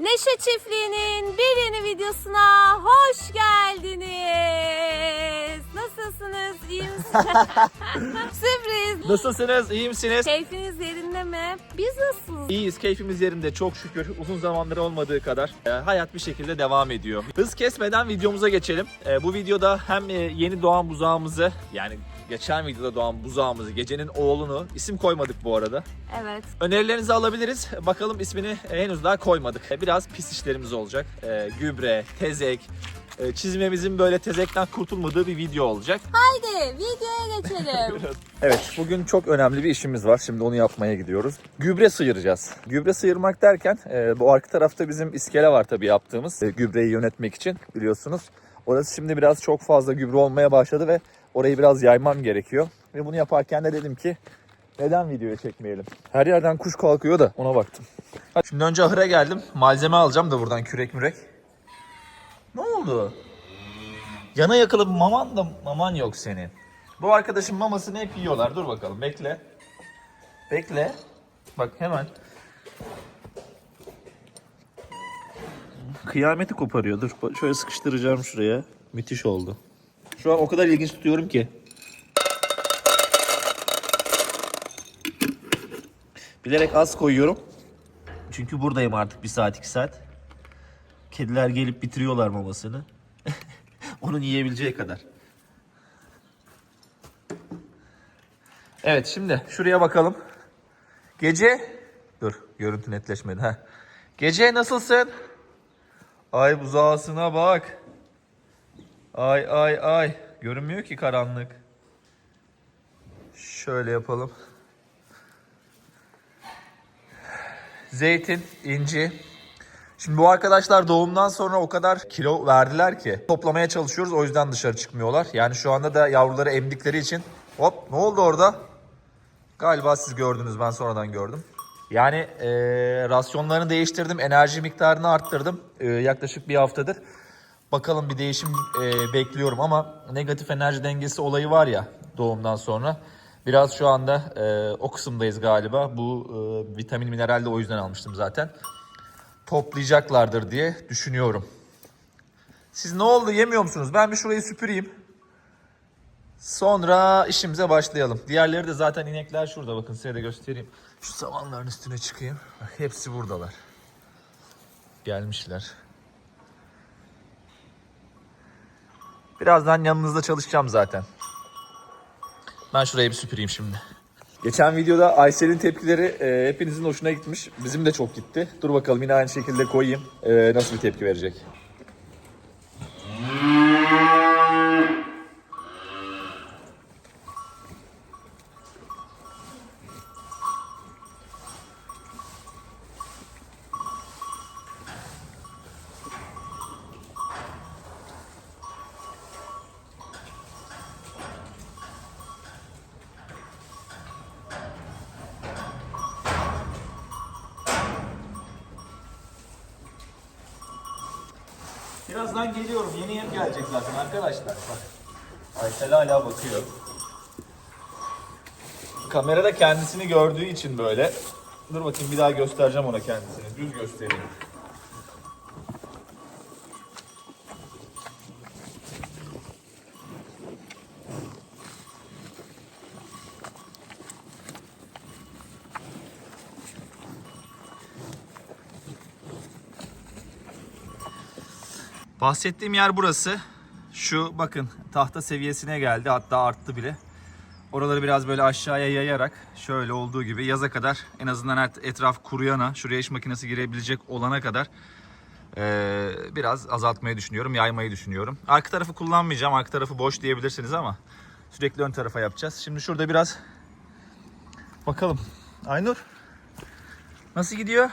Neşe Çiftliği'nin bir yeni videosuna hoş geldiniz. Nasılsınız? İyi misiniz? Sürpriz. Nasılsınız? İyi misiniz? Keyfiniz yerinde mi? Biz nasılız? İyiyiz, keyfimiz yerinde çok şükür. Uzun zamandır olmadığı kadar e, hayat bir şekilde devam ediyor. Hız kesmeden videomuza geçelim. E, bu videoda hem e, yeni doğan buzağımızı yani geçen videoda doğan buzağımızı, gecenin oğlunu isim koymadık bu arada. Evet. Önerilerinizi alabiliriz. Bakalım ismini henüz daha koymadık. E, Biraz pis işlerimiz olacak. E, gübre, tezek, e, çizmemizin böyle tezekten kurtulmadığı bir video olacak. Haydi videoya geçelim. Evet, bugün çok önemli bir işimiz var. Şimdi onu yapmaya gidiyoruz. Gübre sıyıracağız. Gübre sıyırmak derken e, bu arka tarafta bizim iskele var tabii yaptığımız gübreyi yönetmek için biliyorsunuz. Orası şimdi biraz çok fazla gübre olmaya başladı ve orayı biraz yaymam gerekiyor. Ve bunu yaparken de dedim ki neden videoya çekmeyelim? Her yerden kuş kalkıyor da ona baktım. Şimdi önce ahıra geldim. Malzeme alacağım da buradan kürek mürek. Ne oldu? Yana yakılıp maman da maman yok senin. Bu arkadaşın mamasını hep yiyorlar. Dur bakalım bekle. Bekle. Bak hemen. Kıyameti koparıyor. Dur şöyle sıkıştıracağım şuraya. Müthiş oldu. Şu an o kadar ilginç tutuyorum ki. Bilerek az koyuyorum. Çünkü buradayım artık bir saat iki saat. Kediler gelip bitiriyorlar mamasını. Onun yiyebileceği kadar. Evet şimdi şuraya bakalım. Gece dur görüntü netleşmedi ha. Gece nasılsın? Ay buzağısına bak. Ay ay ay. Görünmüyor ki karanlık. Şöyle yapalım. Zeytin, inci. Şimdi bu arkadaşlar doğumdan sonra o kadar kilo verdiler ki toplamaya çalışıyoruz o yüzden dışarı çıkmıyorlar. Yani şu anda da yavruları emdikleri için hop ne oldu orada? Galiba siz gördünüz ben sonradan gördüm. Yani e, rasyonlarını değiştirdim, enerji miktarını arttırdım e, yaklaşık bir haftadır. Bakalım bir değişim e, bekliyorum ama negatif enerji dengesi olayı var ya doğumdan sonra. Biraz şu anda e, o kısımdayız galiba. Bu e, vitamin mineral de o yüzden almıştım zaten. Toplayacaklardır diye düşünüyorum. Siz ne oldu yemiyor musunuz? Ben bir şurayı süpüreyim. Sonra işimize başlayalım. Diğerleri de zaten inekler şurada bakın size de göstereyim. Şu samanların üstüne çıkayım. Hepsi buradalar. Gelmişler. Birazdan yanınızda çalışacağım zaten. Ben şurayı bir süpüreyim şimdi. Geçen videoda Aysel'in tepkileri e, hepinizin hoşuna gitmiş. Bizim de çok gitti. Dur bakalım yine aynı şekilde koyayım. E, nasıl bir tepki verecek. Birazdan geliyorum. Yeni yem gelecek zaten arkadaşlar. Bak. Aysel hala bakıyor. Kamerada kendisini gördüğü için böyle. Dur bakayım bir daha göstereceğim ona kendisini. Düz göstereyim. Bahsettiğim yer burası. Şu bakın tahta seviyesine geldi hatta arttı bile. Oraları biraz böyle aşağıya yayarak şöyle olduğu gibi yaza kadar en azından et- etraf kuruyana, şuraya iş makinesi girebilecek olana kadar eee, biraz azaltmayı düşünüyorum, yaymayı düşünüyorum. Arka tarafı kullanmayacağım, arka tarafı boş diyebilirsiniz ama sürekli ön tarafa yapacağız. Şimdi şurada biraz bakalım. Aynur nasıl gidiyor?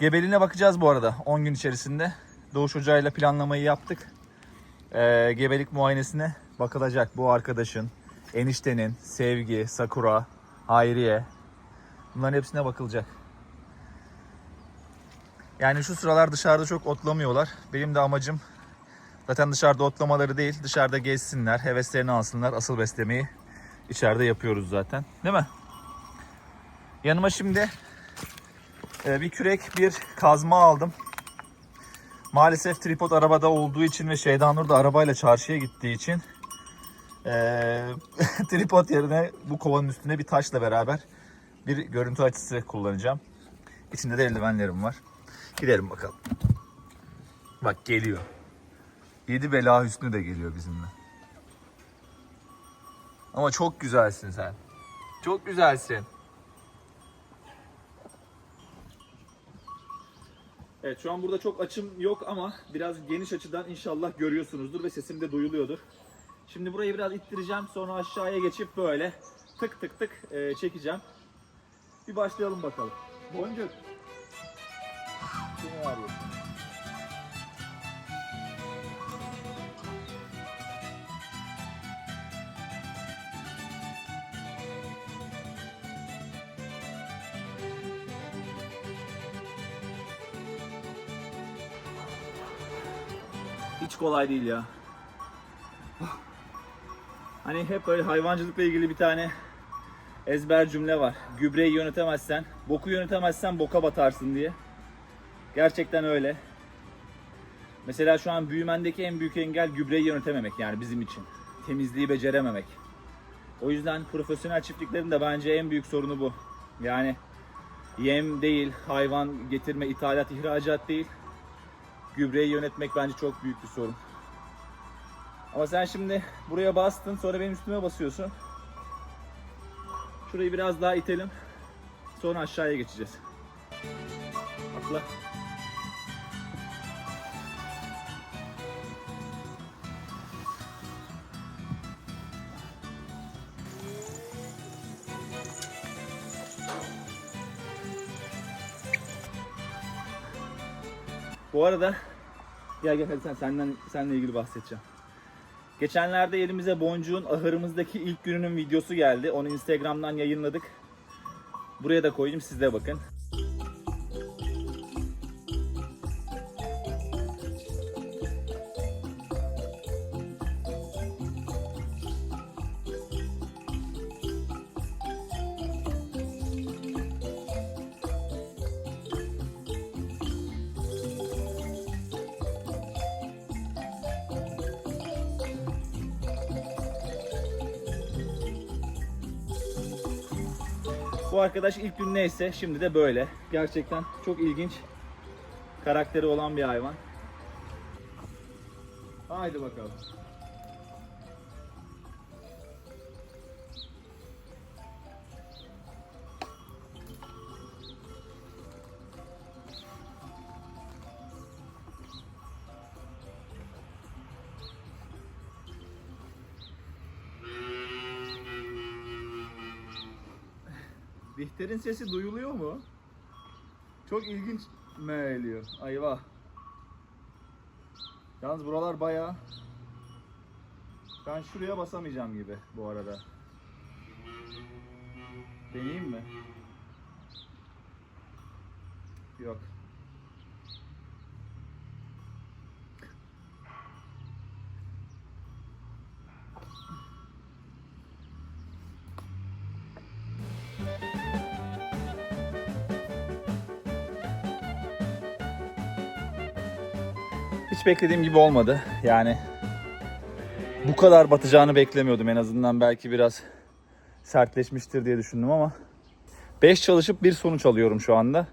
Gebeliğine bakacağız bu arada 10 gün içerisinde. Doğuş Hoca'yla planlamayı yaptık. Ee, gebelik muayenesine bakılacak bu arkadaşın, eniştenin, Sevgi, Sakura, Hayriye. Bunların hepsine bakılacak. Yani şu sıralar dışarıda çok otlamıyorlar. Benim de amacım zaten dışarıda otlamaları değil, dışarıda gezsinler, heveslerini alsınlar. Asıl beslemeyi içeride yapıyoruz zaten. Değil mi? Yanıma şimdi Ee, bir kürek, bir kazma aldım. Maalesef tripod arabada olduğu için ve Şeydanur da arabayla çarşıya gittiği için ee, tripod yerine bu kovanın üstüne bir taşla beraber bir görüntü açısı kullanacağım. İçinde de eldivenlerim var. Gidelim bakalım. Bak geliyor. Yedi bela Hüsnü de geliyor bizimle. Ama çok güzelsin sen. Çok güzelsin. Evet şu an burada çok açım yok ama biraz geniş açıdan inşallah görüyorsunuzdur ve sesim de duyuluyordur. Şimdi burayı biraz ittireceğim sonra aşağıya geçip böyle tık tık tık e, çekeceğim. Bir başlayalım bakalım. Boncuk. Seni arıyorsun. Kolay değil ya. Hani hep böyle hayvancılıkla ilgili bir tane ezber cümle var. Gübreyi yönetemezsen, boku yönetemezsen boka batarsın diye. Gerçekten öyle. Mesela şu an büyümendeki en büyük engel gübreyi yönetememek yani bizim için. Temizliği becerememek. O yüzden profesyonel çiftliklerin de bence en büyük sorunu bu. Yani yem değil, hayvan getirme, ithalat, ihracat değil. Gübreyi yönetmek bence çok büyük bir sorun. Ama sen şimdi buraya bastın sonra benim üstüme basıyorsun. Şurayı biraz daha itelim. Sonra aşağıya geçeceğiz. Atla. Bu arada gel gel hadi sen senden seninle ilgili bahsedeceğim. Geçenlerde elimize boncuğun ahırımızdaki ilk gününün videosu geldi. Onu Instagram'dan yayınladık. Buraya da koyayım siz de bakın. Bu arkadaş ilk gün neyse şimdi de böyle. Gerçekten çok ilginç karakteri olan bir hayvan. Haydi bakalım. Bihter'in sesi duyuluyor mu? Çok ilginç meğliyor. Ayva. Yalnız buralar bayağı... Ben şuraya basamayacağım gibi bu arada. Deneyeyim mi? Hiç beklediğim gibi olmadı. Yani bu kadar batacağını beklemiyordum en azından belki biraz sertleşmiştir diye düşündüm ama 5 çalışıp bir sonuç alıyorum şu anda.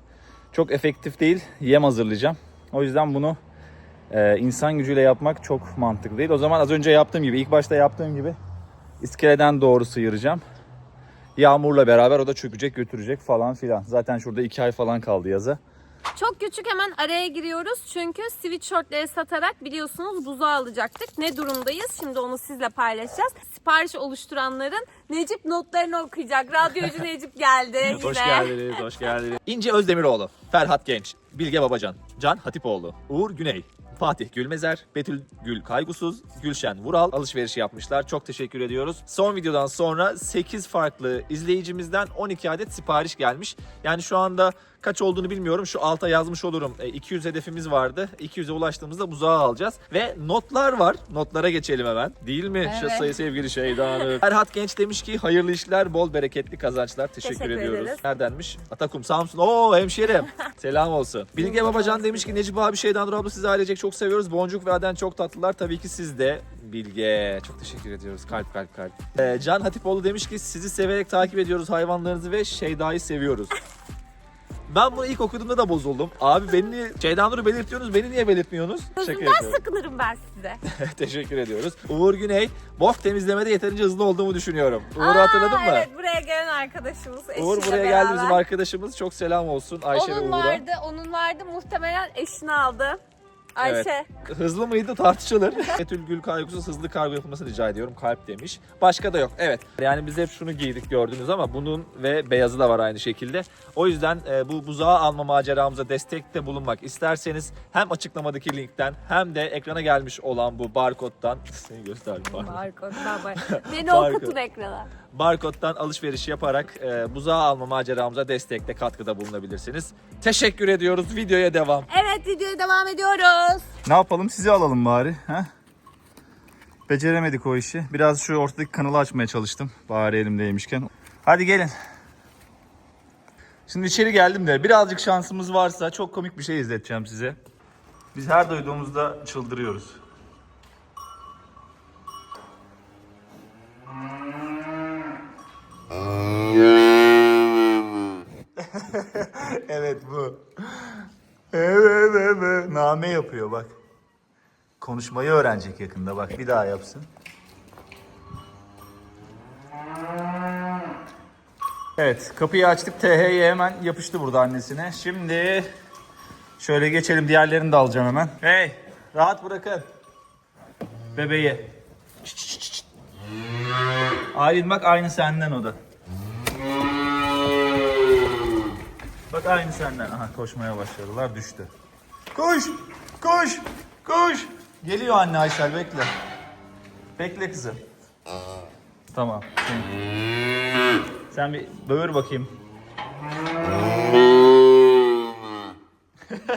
Çok efektif değil. Yem hazırlayacağım. O yüzden bunu e, insan gücüyle yapmak çok mantıklı değil. O zaman az önce yaptığım gibi, ilk başta yaptığım gibi iskeleden doğru sıyıracağım. Yağmurla beraber o da çökecek götürecek falan filan. Zaten şurada 2 ay falan kaldı yaza. Çok küçük hemen araya giriyoruz çünkü sweatshirtleri satarak biliyorsunuz buzu alacaktık. Ne durumdayız? Şimdi onu sizle paylaşacağız. Sipariş oluşturanların Necip notlarını okuyacak. Radyocu Necip geldi yine. Hoş geldiniz, hoş geldiniz. İnce Özdemiroğlu, Ferhat Genç, Bilge Babacan, Can Hatipoğlu, Uğur Güney, Fatih Gülmezer, Betül Gül Kaygusuz, Gülşen Vural alışverişi yapmışlar. Çok teşekkür ediyoruz. Son videodan sonra 8 farklı izleyicimizden 12 adet sipariş gelmiş. Yani şu anda Kaç olduğunu bilmiyorum. Şu alta yazmış olurum. E, 200 hedefimiz vardı. 200'e ulaştığımızda buzağı alacağız. Ve notlar var. Notlara geçelim hemen. Değil mi? Evet. sayı sevgili Şeyda Hanım. Erhat Genç demiş ki hayırlı işler, bol bereketli kazançlar. Teşekkür, Teşekkür ediyoruz. ederiz. Neredenmiş? Atakum, Samsun. Oo hemşerim. Selam olsun. Bilge Babacan demiş ki Necip abi Şeyda Nur abla sizi ailecek çok seviyoruz. Boncuk ve Aden çok tatlılar. Tabii ki siz de Bilge. Çok teşekkür ediyoruz. Kalp kalp kalp. Ee, Can Hatipoğlu demiş ki sizi severek takip ediyoruz hayvanlarınızı ve Şeyda'yı seviyoruz. Ben bunu ilk okuduğumda da bozuldum. Abi beni Şeyda Nur'u belirtiyorsunuz, beni niye belirtmiyorsunuz? Gözümden sakınırım ben size. Teşekkür ediyoruz. Uğur Güney, bok temizlemede yeterince hızlı olduğumu düşünüyorum. Uğur'u Aa, hatırladın mı? Evet buraya gelen arkadaşımız Uğur buraya beraber. geldi bizim arkadaşımız. Çok selam olsun Ayşe ve Onun Uğur'a. vardı, onun vardı. Muhtemelen eşini aldı. Ayşe. Hızlı mıydı tartışılır. Betül Gül kaygısız hızlı kargo yapılmasını rica ediyorum. Kalp demiş. Başka da yok. Evet. Yani biz hep şunu giydik gördünüz ama bunun ve beyazı da var aynı şekilde. O yüzden e, bu buzağı alma maceramıza destekte bulunmak isterseniz hem açıklamadaki linkten hem de ekrana gelmiş olan bu barkodtan seni gösterdim pardon. Barkoddan. Beni okutun ekrana. Barkodtan alışveriş yaparak e, buzağı alma maceramıza destekte katkıda bulunabilirsiniz. Teşekkür ediyoruz. Videoya devam. Evet videoya devam ediyoruz. Ne yapalım sizi alalım bari. Ha? Beceremedik o işi. Biraz şu ortadaki kanalı açmaya çalıştım. Bari elimdeymişken. Hadi gelin. Şimdi içeri geldim de birazcık şansımız varsa çok komik bir şey izleteceğim size. Biz her duyduğumuzda çıldırıyoruz. evet bu. Evet evet. Name yapıyor bak. Konuşmayı öğrenecek yakında bak bir daha yapsın. Evet kapıyı açtık TH'ye hemen yapıştı burada annesine. Şimdi şöyle geçelim diğerlerini de alacağım hemen. Hey rahat bırakın. Bebeği. Aylin bak aynı senden o da. Bak aynı senden. Aha koşmaya başladılar düştü. Koş! Koş! Koş! Geliyor anne Aysel bekle. Bekle kızım. Tamam. Sen, sen bir böğür bakayım.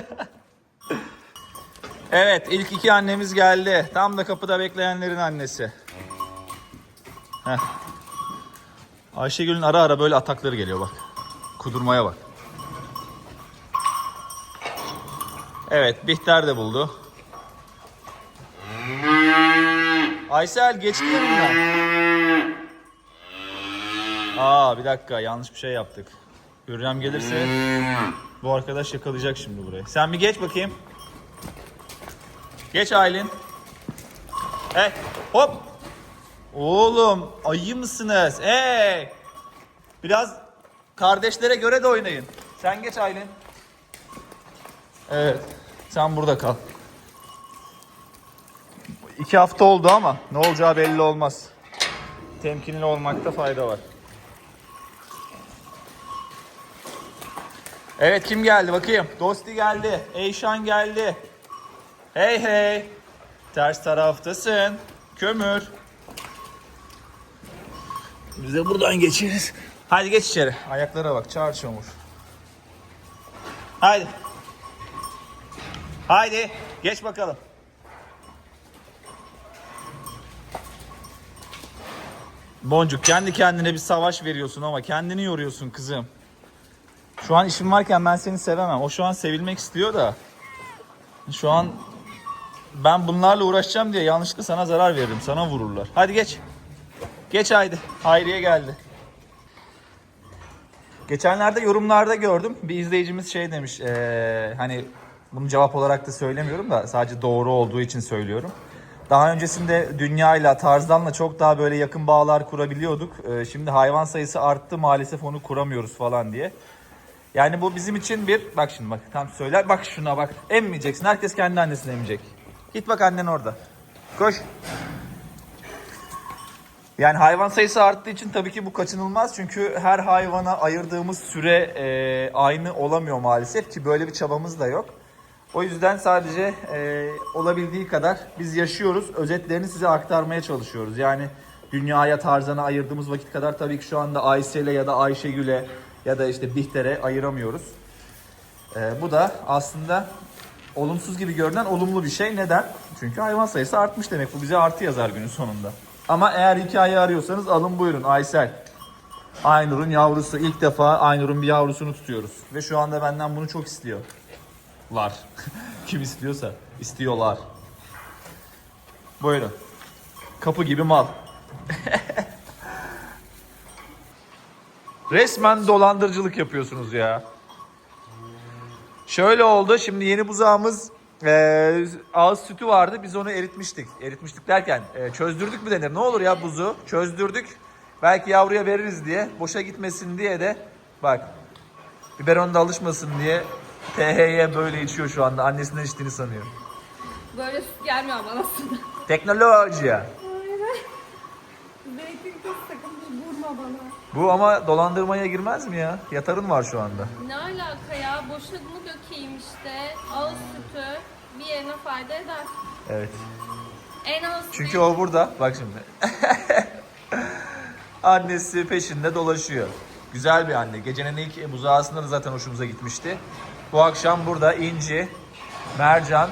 evet ilk iki annemiz geldi. Tam da kapıda bekleyenlerin annesi. Heh. Ayşegül'ün ara ara böyle atakları geliyor bak. Kudurmaya bak. Evet, Bihter de buldu. Aysel geçti yanından. Aa bir dakika yanlış bir şey yaptık. Hürrem gelirse bu arkadaş yakalayacak şimdi burayı. Sen bir geç bakayım. Geç Aylin. Hey hop. Oğlum ayı mısınız? Hey. Biraz kardeşlere göre de oynayın. Sen geç Aylin. Evet. Sen burada kal. İki hafta oldu ama ne olacağı belli olmaz. Temkinli olmakta fayda var. Evet kim geldi bakayım. Dosti geldi. Eyşan geldi. Hey hey. Ters taraftasın. Kömür. Biz de buradan geçeriz. Hadi geç içeri. Ayaklara bak çağır çamur. Haydi. Haydi geç bakalım. Boncuk kendi kendine bir savaş veriyorsun ama kendini yoruyorsun kızım. Şu an işim varken ben seni sevemem. O şu an sevilmek istiyor da. Şu an ben bunlarla uğraşacağım diye yanlışlıkla sana zarar veririm. Sana vururlar. Hadi geç. Geç haydi. Hayriye geldi. Geçenlerde yorumlarda gördüm. Bir izleyicimiz şey demiş. eee, hani bunu cevap olarak da söylemiyorum da sadece doğru olduğu için söylüyorum. Daha öncesinde dünyayla, Tarzan'la çok daha böyle yakın bağlar kurabiliyorduk. Eee, şimdi hayvan sayısı arttı maalesef onu kuramıyoruz falan diye. Yani bu bizim için bir bak şimdi bak tam söyler bak şuna bak emmeyeceksin herkes kendi annesini emecek. Git bak annen orada. Koş. Yani hayvan sayısı arttığı için tabii ki bu kaçınılmaz. Çünkü her hayvana ayırdığımız süre e, aynı olamıyor maalesef ki böyle bir çabamız da yok. O yüzden sadece e, olabildiği kadar biz yaşıyoruz. Özetlerini size aktarmaya çalışıyoruz. Yani dünyaya Tarzan'a ayırdığımız vakit kadar tabii ki şu anda Aysel'e ya da Ayşegül'e ya da işte Bihter'e ayıramıyoruz. Ee, bu da aslında olumsuz gibi görünen olumlu bir şey. Neden? Çünkü hayvan sayısı artmış demek. Bu bize artı yazar günün sonunda. Ama eğer hikaye arıyorsanız alın buyurun Aysel. Aynur'un yavrusu. ilk defa Aynur'un bir yavrusunu tutuyoruz. Ve şu anda benden bunu çok istiyor. Lar. Kim istiyorsa. istiyorlar. Buyurun. Kapı gibi mal. Resmen dolandırıcılık yapıyorsunuz ya. Şöyle oldu. Şimdi yeni buzağımız e, ağız sütü vardı. Biz onu eritmiştik. Eritmiştik derken e, çözdürdük mü denir? Ne olur ya buzu? Çözdürdük. Belki yavruya veririz diye. Boşa gitmesin diye de bak biberon da alışmasın diye THY böyle içiyor şu anda. Annesinden içtiğini sanıyor. Böyle süt gelmiyor bana aslında. Teknoloji ya. Zeytin kız sakın vurma bana. Bu ama dolandırmaya girmez mi ya? Yatarın var şu anda. Ne alaka ya? Boşadını dökeyim işte. Ağız sütü bir yerine fayda eder. Evet. En az Çünkü o burada. Bak şimdi. Annesi peşinde dolaşıyor. Güzel bir anne. Gecenin ilk buzağısında da zaten hoşumuza gitmişti. Bu akşam burada inci, mercan,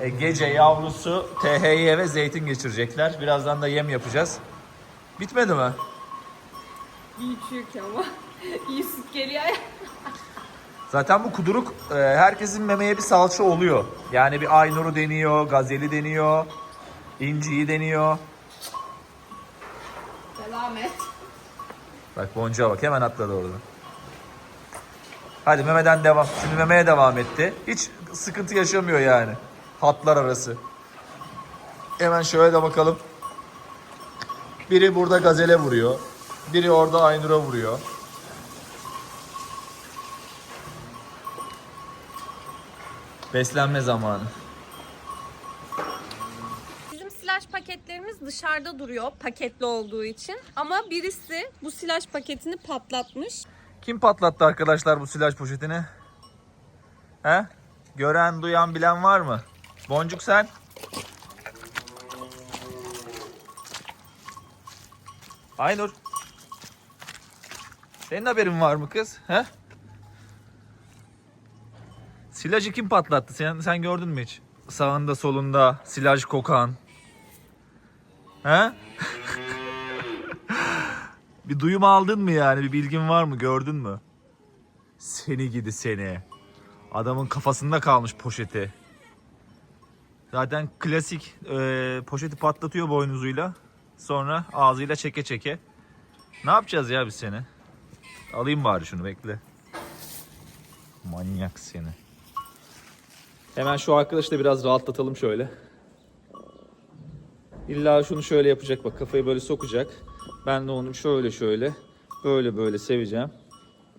e, gece yavrusu, THY ve zeytin geçirecekler. Birazdan da yem yapacağız. Bitmedi mi? iyi çünkü ama. iyi süt geliyor. Zaten bu kuduruk e, herkesin memeye bir salça oluyor. Yani bir Aynur'u deniyor, Gazeli deniyor, inciyi deniyor. Devam et. Bak boncuğa bak hemen atladı orada. Hadi memeden devam. Şimdi memeye devam etti. Hiç sıkıntı yaşamıyor yani. Hatlar arası. Hemen şöyle de bakalım. Biri burada gazele vuruyor. Biri orada Aynur'a vuruyor. Beslenme zamanı. Bizim silaj paketlerimiz dışarıda duruyor paketli olduğu için. Ama birisi bu silaj paketini patlatmış. Kim patlattı arkadaşlar bu silaj poşetini? He? Gören, duyan, bilen var mı? Boncuk sen? Aynur. Senin haberin var mı kız? He? Silajı kim patlattı? Sen, sen gördün mü hiç? Sağında solunda silaj kokan. He? Bir duyum aldın mı yani? Bir bilgin var mı? Gördün mü? Seni gidi seni. Adamın kafasında kalmış poşeti. Zaten klasik e, poşeti patlatıyor boynuzuyla. Sonra ağzıyla çeke çeke. Ne yapacağız ya biz seni? Alayım bari şunu bekle. Manyak seni. Hemen şu arkadaşı da biraz rahatlatalım şöyle. İlla şunu şöyle yapacak bak kafayı böyle sokacak. Ben de onu şöyle şöyle böyle böyle seveceğim.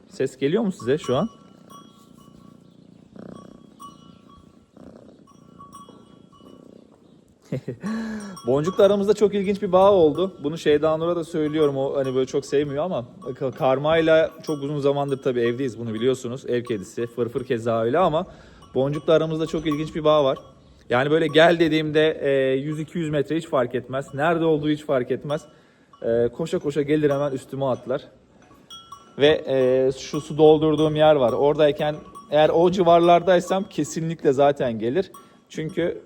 Ses geliyor mu size şu an? Boncuk'la aramızda çok ilginç bir bağ oldu. Bunu Şeyda Nur'a da söylüyorum. O hani böyle çok sevmiyor ama Karma'yla çok uzun zamandır tabii evdeyiz bunu biliyorsunuz. Ev kedisi. Fırfır keza öyle ama Boncuk'la aramızda çok ilginç bir bağ var. Yani böyle gel dediğimde e, 100-200 metre hiç fark etmez. Nerede olduğu hiç fark etmez. E, koşa koşa gelir hemen üstüme atlar. Ve e, şu su doldurduğum yer var. Oradayken eğer o civarlardaysam kesinlikle zaten gelir. Çünkü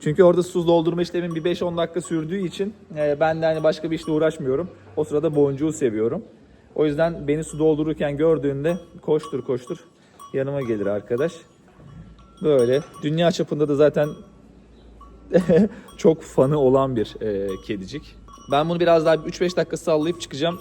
Çünkü orada su doldurma işlemin bir 5-10 dakika sürdüğü için e, ben de hani başka bir işle uğraşmıyorum. O sırada boncuğu seviyorum. O yüzden beni su doldururken gördüğünde koştur koştur yanıma gelir arkadaş. Böyle dünya çapında da zaten çok fanı olan bir e, kedicik. Ben bunu biraz daha 3-5 dakika sallayıp çıkacağım.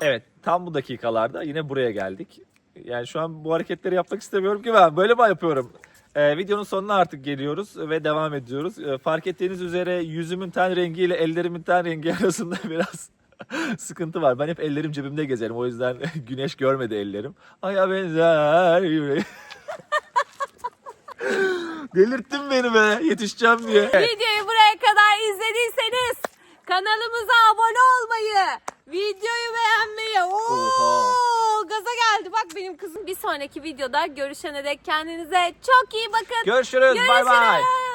Evet tam bu dakikalarda yine buraya geldik. Yani şu an bu hareketleri yapmak istemiyorum ki ben böyle mi yapıyorum? Ee, videonun sonuna artık geliyoruz ve devam ediyoruz. Ee, fark ettiğiniz üzere yüzümün ten rengi ile ellerimin ten rengi arasında biraz sıkıntı var. Ben hep ellerim cebimde gezerim. O yüzden güneş görmedi ellerim. Aya benzer. Delirttin beni be yetişeceğim diye. Videoyu buraya kadar izlediyseniz kanalımıza abone olmayı, videoyu beğenmeyi, Oha. Gaza geldi bak benim kızım. Bir sonraki videoda görüşene dek kendinize çok iyi bakın. Görüşürüz. Bay bay.